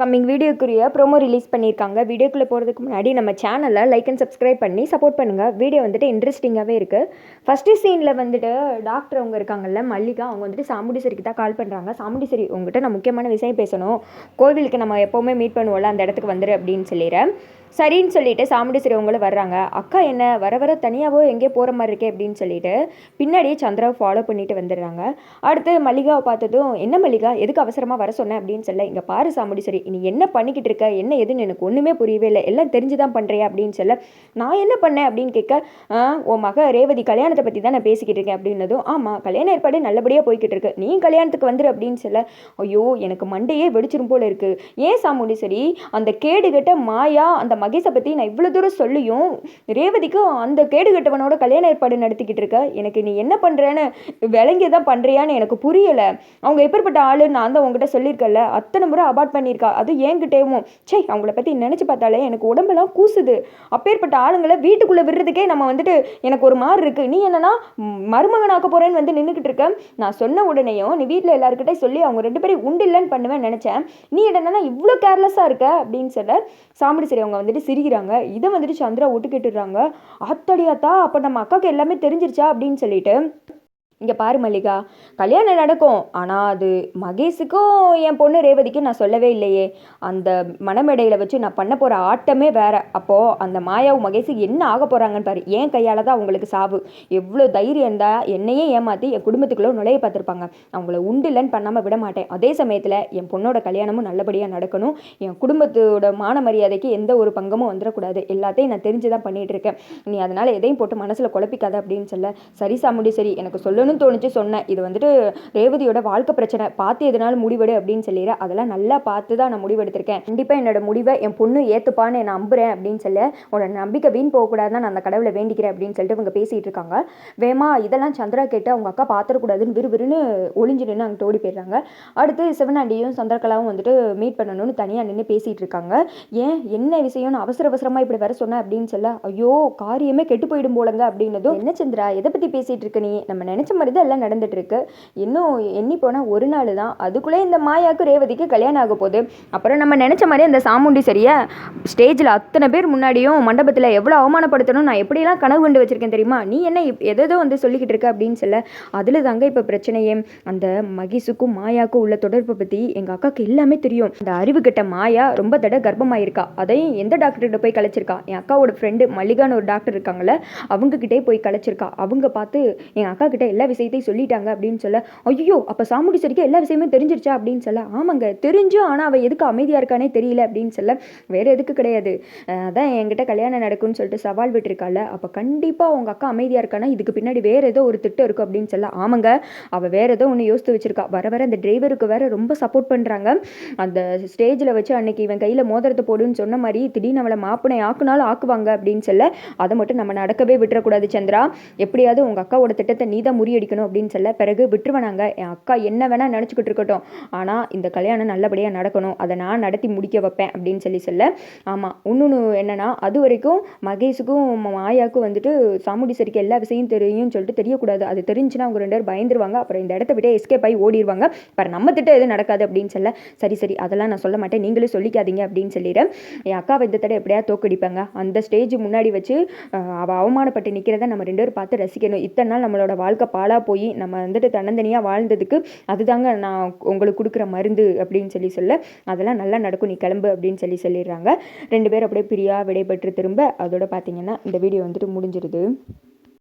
Coming வீடியோக்குரிய promo release பண்ணியிருக்காங்க. வீடியோக்குள்ளே போகிறதுக்கு முன்னாடி நம்ம சேனலை லைக் அண்ட் சப்ஸ்கிரைப் பண்ணி சப்போர்ட் பண்ணுங்கள் வீடியோ வந்துட்டு இன்ட்ரெஸ்டிங்காகவே இருக்குது ஃபஸ்ட்டு சீனில் வந்துட்டு டாக்டர் அவங்க இருக்காங்கல்ல மல்லிகா அவங்க வந்துட்டு சாமுண்டீஸ்வரிக்கு தான் கால் பண்ணுறாங்க சாமுண்டீஸ்வரி உங்ககிட்ட நான் முக்கியமான விஷயம் பேசணும். கோவிலுக்கு நம்ம எப்போவுமே மீட் பண்ணுவோம்ல அந்த இடத்துக்கு வந்துடு அப்படின்னு சொல்லிடுறேன் சரின்னு சொல்லிட்டு சாமுண்டீஸ்வரி அவங்களும் வர்றாங்க. அக்கா என்ன வர வர தனியாகவோ எங்கேயோ போகிற மாதிரி இருக்கே அப்படின்னு சொல்லிட்டு பின்னாடியே சந்திராவை ஃபாலோ பண்ணிட்டு வந்துடுறாங்க. அடுத்து மல்லிகாவை பார்த்ததும் என்ன மல்லிகா எதுக்கு அவசரமாக வர சொன்னேன் அப்படின்னு சொல்ல இங்கே பாரு சாமுண்டீஸ்வரி நீ என்ன பண்ணிக்கிட்டு இருக்க? என்ன எதுன்னு எனக்கு ஒன்றுமே புரியவே இல்லை. எல்லாம் தெரிஞ்சு தான் பண்ணுறியா அப்படின்னு சொல்ல நான் என்ன பண்ணேன்? அப்படின்னு கேட்க உன் மக ரேவதி கல்யாணத்தை பற்றி தான் நான் பேசிக்கிட்டு இருக்கேன். அப்படின்னதும் ஆமாம் கல்யாண ஏற்பாடு நல்லபடியாக போய்கிட்டு இருக்கு. நீ கல்யாணத்துக்கு வந்துரு அப்படின்னு சொல்ல ஐயோ எனக்கு மண்டையே வெடிச்சிரும் போல இருக்குது ஏன் சாமுண்டீஸ்வரி அந்த கேடுகிட்ட மாயா அந்த மகேஷை பற்றி நான் இவ்வளோ தூரம் சொல்லியும் ரேவதிக்கும் அந்த கேடு கட்டவனோட கல்யாண ஏற்பாடு நடத்திக்கிட்டு இருக்க. எனக்கு நீ என்ன பண்ணுறேன்னு விளங்கி தான் பண்ணுறியான்னு எனக்கு புரியலை. அவங்க எப்பேற்பட்ட ஆளுன்னு நான் தான் உங்ககிட்ட சொல்லியிருக்கல அத்தனை முறை அபார்ட் பண்ணியிருக்கா. அது ஏங்கிட்டேவும். சே அவங்கள பற்றி நினச்சி பார்த்தாலே எனக்கு உடம்பெல்லாம் கூசுது. அப்பேற்பட்ட ஆளுங்களை வீட்டுக்குள்ளே விடுறதுக்கே நம்ம வந்துட்டு எனக்கு ஒரு மாதிரி இருக்குது நீ என்னன்னா மருமகனாக்க போகிறேன்னு வந்து நின்றுக்கிட்டு இருக்க. நான் சொன்ன உடனேயும் நீ வீட்டில் எல்லாருக்கிட்டே சொல்லி அவங்க ரெண்டு பேரும் உண்டு இல்லைன்னு பண்ணுவேன் நினச்சேன். நீ என்னன்னா இவ்வளோ கேர்லெஸ்ஸாக இருக்க அப்படின்னு சொல்ல சாமிடி சரி அவங்க வந்து வந்துட்டு சிரிக்கிறாங்க. இதை வந்துட்டு சந்திரா ஒட்டு கேட்டுடுறாங்க ஆத்தடியாத்தா அப்போ நம்ம அக்காவுக்கு எல்லாமே தெரிஞ்சிருச்சா அப்படின்னு சொல்லிட்டு இங்கே பாரு மல்லிகா கல்யாணம் நடக்கும். ஆனால் அது மகேஷுக்கும் என் பொண்ணு ரேவதிக்கும் நான் சொல்லவே இல்லையே. அந்த மனமேடையில் வச்சு நான் பண்ண போகிற ஆட்டமே வேற. அப்போது அந்த மாயாவும் மகேஷுக்கு என்ன ஆக போகிறாங்கன்னு பாரு. என் கையால் தான் அவங்களுக்கு சாவு. எவ்வளோ தைரியம் இருந்தால் என்னையே ஏமாற்றி என் குடும்பத்துக்குள்ளே நுழைய பார்த்துருப்பாங்க. அவங்கள உண்டு இல்லைன்னு பண்ணாமல் விட மாட்டேன். அதே சமயத்தில் என் பொண்ணோட கல்யாணமும் நல்லபடியாக நடக்கணும். என் குடும்பத்தோட மான மரியாதைக்கு எந்த ஒரு பங்கமும் வந்துடக்கூடாது எல்லாத்தையும் நான் தெரிஞ்சு தான் பண்ணிகிட்ருக்கேன் இருக்கேன். நீ அதனால் எதையும் போட்டு மனசில் குழப்பிக்காத அப்படின்னு சொல்ல. சரி சாமுடி சரி எனக்கு சொல்லணும்னு தோணுச்சு சொன்னேன். இது வந்துட்டு ரேவதியோட வாழ்க்கை பிரச்சனை. பார்த்து எதனால முடிவெடு அப்படின்னு சொல்லிடுற அதெல்லாம் நல்லா பார்த்து தான் நான் முடிவெடுத்திருக்கேன். கண்டிப்பாக என்னோட முடிவை என் பொண்ணு ஏற்றுப்பான்னு நான் நம்புகிறேன் அப்படின்னு சொல்ல. உன்னோட நம்பிக்கை வீண் போகக்கூடாதுன்னு நான் அந்த கடவுளை வேண்டிக்கிறேன் அப்படின்னு சொல்லிட்டு இவங்க பேசிகிட்டு இருக்காங்க. வேமா இதெல்லாம் சந்திரா கேட்டு அவங்க அக்கா பார்த்துடக்கூடாதுன்னு விறுவிறுன்னு ஒளிஞ்சு நின்று அங்கே ஓடி போயிடுறாங்க. அடுத்து சிவனாண்டியும் சந்திரகலாவும் வந்துட்டு மீட் பண்ணணும்னு தனியாக நின்று பேசிகிட்டு இருக்காங்க. ஏன்? என்ன விஷயம்னு அவசர அவசரமாக இப்படி வர சொன்னேன் அப்படின்னு சொல்ல ஐயோ காரியமே கெட்டு போயிடும் போலங்க அப்படின்னதும் என்ன சந்திரா எதை பற்றி பேசிகிட்டு இருக்க நீ? நம்ம நினச்ச மாதிரி தான் எல்லாம் நடந்துட்டு இன்னும் எண்ணி போனால் ஒரு நாள் தான். அதுக்குள்ளே இந்த மாயாவுக்கு ரேவதிக்கு கல்யாணம் ஆக போகுது. அப்புறம் நம்ம நினச்ச மாதிரி அந்த சாமுண்டி சரியை ஸ்டேஜில் அத்தனை பேர் முன்னாடியும் மண்டபத்தில் எவ்வளோ அவமானப்படுத்தணும் நான் எப்படிலாம் கனவு கொண்டு வச்சுருக்கேன் தெரியுமா? நீ என்ன எதோ வந்து சொல்லிக்கிட்டு இருக்க அப்படின்னு சொல்ல அதில் தாங்க இப்போ பிரச்சனையே. அந்த மகிஷுக்கும் மாயாவுக்கும் உள்ள தொடர்பை பற்றி எங்கள் அக்காவுக்கு எல்லாமே தெரியும். அந்த அறிவு கிட்ட மாயா ரொம்ப தடவை கர்ப்பமாயிருக்கா. அதையும் எந்த டாக்டர்கிட்ட போய் கலைச்சிருக்கா? என் அக்காவோட ஃப்ரெண்டு மல்லிகான்னு ஒரு டாக்டர் இருக்காங்கள அவங்கக்கிட்டே போய் கலைச்சிருக்கா. அவங்க பார்த்து என் அக்கா கிட்ட எல்லா விஷயத்தையும் சொல்லிட்டாங்க அப்படின்னு சொல்ல ஐயோ அப்போ சாமுடி சரிக்கு எல்லா விஷயமும் தெரிஞ்சிருச்சா? அப்படின்னு சொல்ல ஆமாங்க தெரிஞ்சும் ஆனால் அவள் எதுக்கு அமைதியாக இருக்கானே தெரியல அப்படின்னு சொல்ல வேறு எதுக்கு கிடையாது. அதான் என்கிட்ட கல்யாணம் நடக்கும்னு சொல்லிட்டு சவால் விட்டுருக்காள் அப்போ கண்டிப்பாக உங்கள் அக்கா அமைதியாக இருக்கானா? இதுக்கு பின்னாடி வேறு ஏதோ ஒரு திட்டம் இருக்கும் அப்படின்னு சொல்ல ஆமாங்க அவள் வேறு ஏதோ ஒன்று யோசித்து வச்சிருக்கா. வர வர அந்த டிரைவருக்கு வேற ரொம்ப சப்போர்ட் பண்ணுறாங்க அந்த ஸ்டேஜில் வச்சு அன்னைக்கு இவன் கையில் மோதிரத்தை போடுன்னு சொன்ன மாதிரி திடீர்னு அவளை மாப்பினை ஆக்குனாலும் ஆக்குவாங்க அப்படின்னு சொல்ல அதை மட்டும் நம்ம நடக்கவே விட்டுறக்கூடாது சந்திரா. எப்படியாவது உங்கள் அக்காவோட திட்டத்தை நீ தான் அடிக்கணும் அப்படின்னு சொல்ல பிறகு விட்டுருவனாங்க. என் அக்கா என்ன வேணால் நினச்சிக்கிட்டு இருக்கட்டும். ஆனால் இந்த கல்யாணம் நல்லபடியாக நடக்கணும். அதை நான் நடத்தி முடிக்க வைப்பேன் அப்படின்னு சொல்லி சொல்ல ஆமாம் இன்னொன்று என்னென்னா அது வரைக்கும் மகேஷுக்கும் மாயாவுக்கும் வந்துட்டு சாமுடி சரிக்கு எல்லா விஷயம் தெரியும்னு சொல்லிட்டு தெரியக்கூடாது. அது தெரிஞ்சுன்னா அவங்க ரெண்டு பேரும் பயந்துருவாங்க. அப்புறம் இந்த இடத்த விட்டு எஸ்கேப் ஆகி ஓடிடுவாங்க அப்புறம் நம்ம திட்டம் எதுவும் நடக்காது அப்படின்னு சொல்ல சரி சரி அதெல்லாம் நான் சொல்ல மாட்டேன். நீங்களும் சொல்லிக்காதீங்க அப்படின்னு சொல்லிடுறேன் என் அக்காவை இந்த தடவை எப்படியா தோக்கடிப்பாங்க. அந்த ஸ்டேஜ் முன்னாடி வச்சு அவள் அவமானப்பட்டு நிற்கிறத நம்ம ரெண்டு பேரும் பார்த்து ரசிக்கணும். இத்தனை நாள் நம்மளோட வாழ்க்கை ஆளாக போய் நம்ம வந்துட்டு தன்னந்தனியாக வாழ்ந்ததுக்கு அதுதாங்க நான் உங்களுக்கு கொடுக்குற மருந்து அப்படின்னு சொல்லி சொல்ல அதெல்லாம் நல்லா நடக்கும் நீ கிளம்பு அப்படின்னு சொல்லி சொல்லிடுறாங்க. ரெண்டு பேரும் அப்படியே பிரியா விடைபெற்று திரும்ப அதோட பார்த்தீங்கன்னா இந்த வீடியோ வந்துட்டு முடிஞ்சிருது.